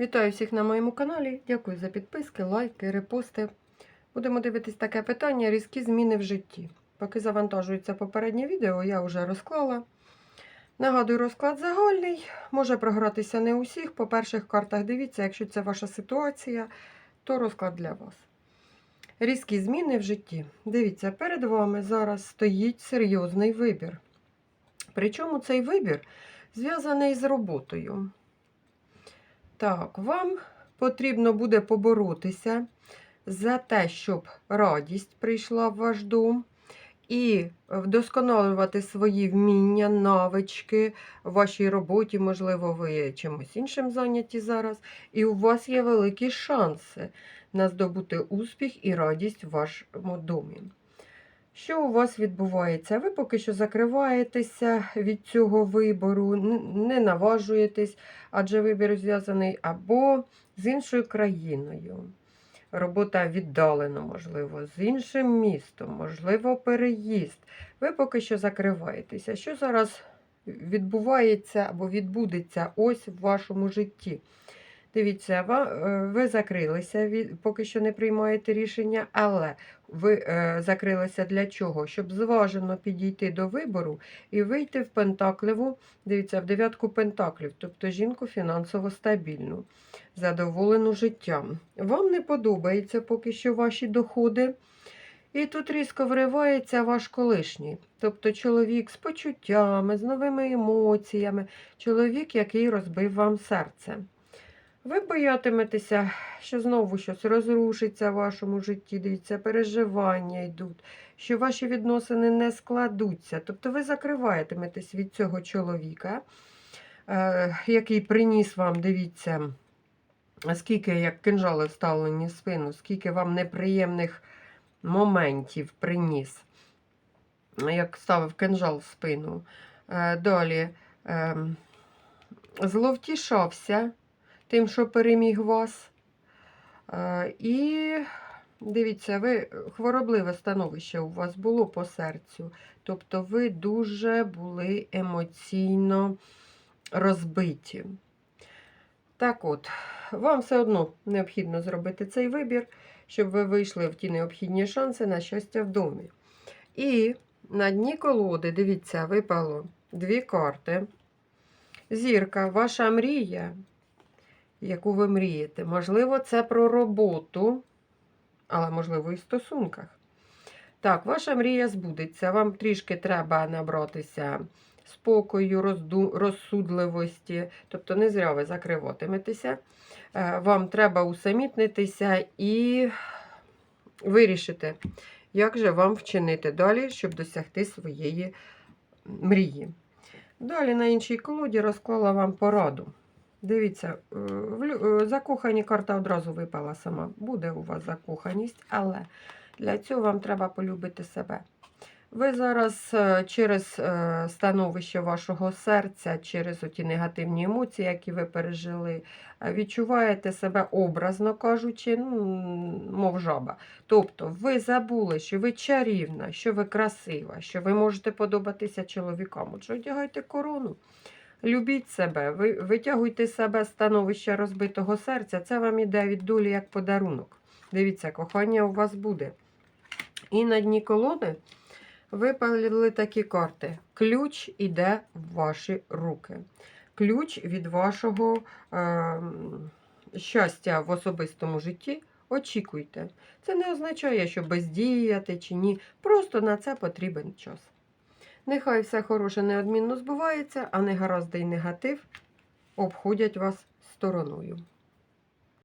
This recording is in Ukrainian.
Вітаю всіх на моєму каналі. Дякую за підписки, лайки, репости. Будемо дивитись таке питання: різкі зміни в житті. Поки завантажується попереднє відео, я вже розклала. Нагадую, розклад загальний. Може програтися не у всіх. По перших картах дивіться, якщо це ваша ситуація, то розклад для вас. Різкі зміни в житті. Дивіться, перед вами зараз стоїть серйозний вибір. Причому цей вибір зв'язаний з роботою. Так, вам потрібно буде поборотися за те, щоб радість прийшла в ваш дом, і вдосконалювати свої вміння, навички в вашій роботі, можливо, ви чимось іншим зайняті зараз. І у вас є великі шанси на здобути успіх і радість в вашому домі. Що у вас відбувається? Ви поки що закриваєтеся від цього вибору, не наважуєтесь, адже вибір зв'язаний або з іншою країною. Робота віддалено, можливо, з іншим містом, можливо, переїзд. Ви поки що закриваєтеся. Що зараз відбувається або відбудеться ось в вашому житті? Дивіться, е, ви закрилися, поки що не приймаєте рішення, але ви е, закрилися для чого? Щоб зважено підійти до вибору і вийти в Пентаклеву, дивіться, в дев'ятку Пентаклів, тобто жінку фінансово стабільну, задоволену життям. Вам не подобається поки що ваші доходи. І тут різко вривається ваш колишній, тобто чоловік з почуттями, з новими емоціями, чоловік, який розбив вам серце. Ви боятиметеся, що знову щось розрушиться в вашому житті, дивіться, переживання йдуть, що ваші відносини не складуться. Тобто ви закриваєтеметесь від цього чоловіка, е, який приніс вам, дивіться, скільки, як кинжали вставлені в спину, скільки вам неприємних моментів приніс, як ставив кинжал в спину. Е, Далі ем, зловтішався тим, що переміг вас. Е, І дивіться, ви хворобливе становище у вас було по серцю. Тобто ви дуже були емоційно розбиті. Так от, вам все одно необхідно зробити цей вибір, щоб ви вийшли в ті необхідні шанси на щастя в домі. І на дні колоди, дивіться, випало дві карти. Зірка, ваша мрія, яку ви мрієте. Можливо, це про роботу, але, можливо, і в стосунках. Так, ваша мрія збудеться. Вам трішки треба набратися спокою, розду... розсудливості. Тобто, не зря ви закриватиметеся. Е, Вам треба усамітнитися і вирішити, як же вам вчинити далі, щоб досягти своєї мрії. Далі на іншій колоді розклала вам пораду. Дивіться, е, е, закохані карта одразу випала сама. Буде у вас закоханість, але для цього вам треба полюбити себе. Ви зараз е, через становище вашого серця, через оті негативні емоції, які ви пережили, відчуваєте себе образно кажучи, ну, мов жаба. Тобто ви забули, що ви чарівна, що ви красива, що ви можете подобатися чоловікам. Отже, одягайте корону. Любіть себе, ви, витягуйте з себе з становища розбитого серця. Це вам іде від долі як подарунок. Дивіться, кохання у вас буде. І на дні колоди випали такі карти. Ключ іде в ваші руки. Ключ від вашого е, щастя в особистому житті. Очікуйте. Це не означає, що бездіяти чи ні. Просто на це потрібен час. Нехай все хороше неодмінно збувається, а негаразди й негатив обходять вас стороною.